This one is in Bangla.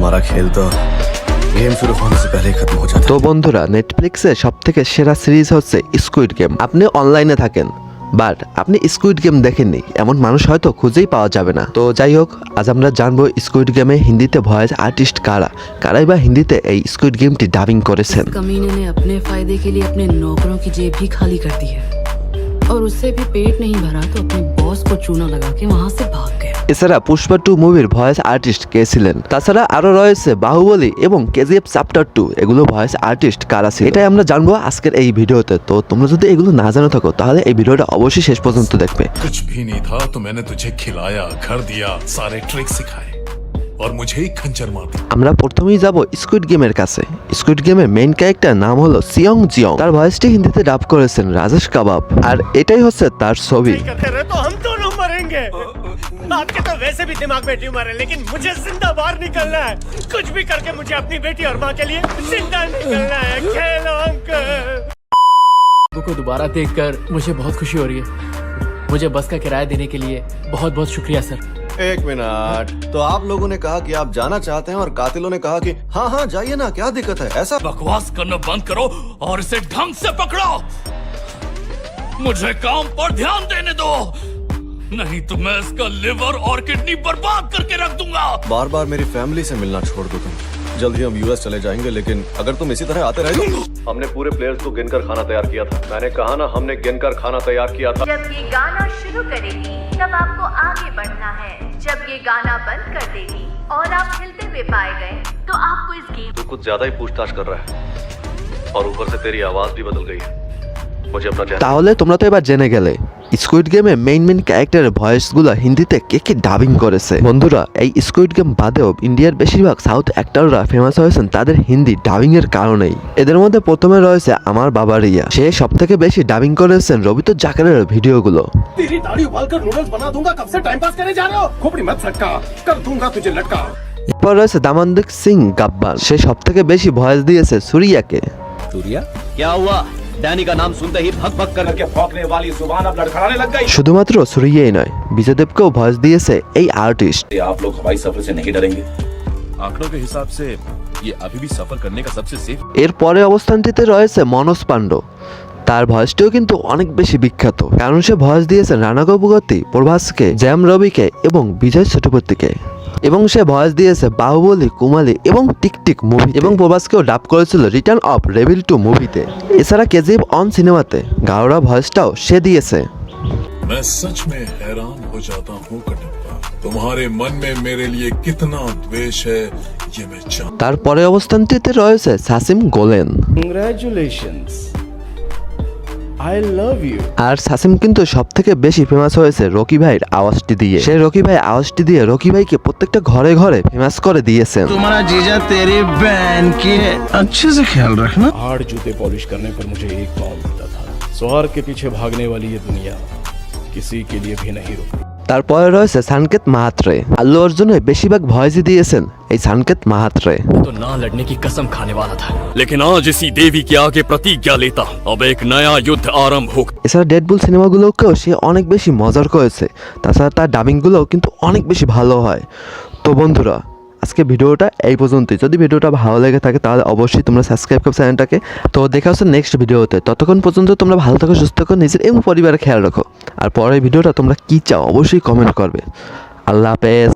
हमारा खेल तो गेम शुरू होने से पहले ही खत्म हो जाता তো বন্ধুরা নেটফ্লিক্সে সব থেকে সেরা সিরিজ হচ্ছে স্কুইড গেম আপনি অনলাইনে থাকেন বাট আপনি স্কুইড গেম দেখেননি এমন মানুষ হয়তো খুঁজেই পাওয়া যাবে না তো যাই হোক আজ আমরা জানবো স্কুইড গেমে হিন্দিতে ভয়েস আর্টিস্ট কারা কারাই বা হিন্দিতে এই স্কুইড গেমটি ডাবিং করেছেন कमीने ने अपने फायदे के लिए अपने नौकरों की जेब भी खाली कर दी है और उससे भी पेट नहीं भरा तो अपने बॉस को चूना लगा के वहां से भाग गया এছাড়া পুষ্পা টু মুভির ভয়েস আর্টিস্ট কে ছিলেন। তাছাড়া আরও রয়েছে বাহুবলী এবং কেজিএফ চ্যাপ্টার টু এগুলো ভয়েস আর্টিস্ট কারা ছিল? এটাই আমরা জানব আজকের এই ভিডিওতে। তো তোমরা যদি এগুলো না জানো থাকো তাহলে এই ভিডিওটা অবশ্যই শেষ পর্যন্ত দেখবে। कुछ আমরা প্রথমেই যাব স্কুইড গেমের কাছে। স্কুইড গেমের মেইন ক্যারেক্টার নাম হলো সিয়ং জিয়ং তার ভয়েসটি হিন্দিতে ডাব করেছেন রাজেশ কাবাব। আর এটাই হচ্ছে তার ছবি। आपके तो वैसे भी दिमाग में ट्यूमर है लेकिन मुझे ज़िंदा बाहर निकलना है। कुछ भी करके मुझे अपनी बेटी और माँ के लिए ज़िंदा निकलना है। खेलो अंकल को दोबारा देखकर मुझे बहुत खुशी हो रही है। मुझे बस का किराया देने के लिए बहुत बहुत शुक्रिया सर। एक मिनट। तो आप लोगों ने कहा कि आप जाना चाहते हैं और कातिलों ने कहा कि हाँ हाँ जाइए ना क्या दिक्कत है? ऐसा बकवास करना बंद करो और इसे ढंग से पकड़ो। मुझे काम पर ध्यान देने दो। नहीं तो मैं इसका लिवर और किडनी बर्बाद करके रख दूंगा बार बार मेरी फैमिली से मिलना छोड़ दो तुम जल्द ही हम यूएस चले जाएंगे लेकिन अगर तुम इसी तरह आते रहे हमने पूरे प्लेयर्स को गिनकर खाना तैयार किया था मैंने कहा ना हमने गिनकर खाना तैयार किया था जब ये गाना शुरू करेगी तब आपको आगे बढ़ना है जब ये गाना बंद कर देगी और आप हिलते हुए पाए गए तो आपको इस गेम तू कुछ ज्यादा ही पूछताछ कर रहा है और ऊपर से तेरी आवाज भी बदल गई है मुझे अपना चेहरा তাহলে তোমরা তো এবার জেনে গেলে স্কুইড গেমে মেইন মেইন ক্যারেক্টারের ভয়েসগুলো হিন্দিতে কে কে ডাবিং করেছে? বন্ধুরা এই স্কুইড গেম বাদেও ইন্ডিয়ার বেশিরভাগ সাউথ অ্যাক্টররা ফেমাস হয়েছেন তাদের হিন্দি ডাবিং এর কারণেই। এদের মধ্যে প্রথমে রয়েছে আমার বাবা রিয়া। সে সব থেকে বেশি ডাবিং করেছেন রবিত জাকারের ভিডিওগুলো। এরপর রয়েছে দামান্দিক সিং গাব্বার সে সব থেকে বেশি ভয়েস দিয়েছে সুরিয়াকে। সুরিয়া? हुआ डैनी का नाम सुनते ही भग भग करके भौंकने वाली जुबान अब लड़खड़ाने लग गई শুধুমাত্র সুরিয়াই নয় বিজয়দেবকেও ভয়েস দিয়েছে এই আর্টিস্ট आप लोग हवाई सफर से नहीं डरेंगे आंकड़ों के हिसाब से ये अभी भी सफर करने का सबसे सेफ এর পরে অবস্থানটিতে রয়েছে মনোজ পাণ্ড তার ভয়েসটিও কিন্তু অনেক বেশি বিখ্যাত কারণ সে ভয়েস দিয়েছে রানা কপুগতি প্রভাসকে জ্যাম রবিকে এবং বিজয় চট্টোপাধ্যায়কে এবং সে ভয়েস দিয়েছে বাহুবলী কুমালী এবং টিকটিক মুভি এবং প্রভাসকেও ডাব করেছিল রিটার্ন অফ রেভিল টু মুভিতে এছাড়া কেজিএফ অন সিনেমাতে গাওড়া ভয়েসটাও সে দিয়েছে मैं सच में हैरान हो जाता हूँ कटप्पा तुम्हारे मन में मेरे लिए कितना द्वेष है ये मैं जान তারপরে অবস্থানটিতে রয়েছে Sasim গোলেন congratulations I love you আর সাসিম কিন্তু সব থেকে বেশি ফেমাস হয়েছে রকি ভাইয়ের আওয়াজটি দিয়ে সে রকি ভাই আওয়াজটি দিয়ে রকি ভাইকে প্রত্যেকটা ঘরে ঘরে ফেমাস করে দিয়েছেন तुम्हारा जीजा तेरी बहन की अच्छे से ख्याल रखना हार्ड जूते पॉलिश करने पर मुझे एक पाव मिलता था स्वार के पीछे भागने वाली ये दुनिया किसी के लिए भी नहीं रुकती তারপরে রয়েছে সানকেত মাহাত্রে আল্লু অর্জুনে বেশিরভাগ ভয়েসই দিয়েছেন এই সানকেত মাহাত্রে तो ना लड़ने की कसम खाने वाला था लेकिन आज इसी देवी के आगे प्रतिज्ञा लेता अब एक नया युद्ध आरंभ होगा এছাড়া ডেডবুল সিনেমাগুলোকেও সে অনেক বেশি মজার করেছে তাছাড়া তার ডাবিংগুলোও কিন্তু অনেক বেশি ভালো হয় তো বন্ধুরা আজকে ভিডিওটা এই পর্যন্তই। যদি ভিডিওটা ভালো লেগে থাকে, তাহলে অবশ্যই তোমরা সাবস্ক্রাইব করো চ্যানেলটাকে তো দেখা হচ্ছে নেক্সট ভিডিওতে। ততক্ষণ পর্যন্ত তোমরা ভালো থাকো, সুস্থ থাকো, নিজের এবং পরিবারের খেয়াল রাখো। আর পরের ভিডিওটা তোমরা কী চাও, অবশ্যই কমেন্ট করবে। আল্লাহ হাফেজ।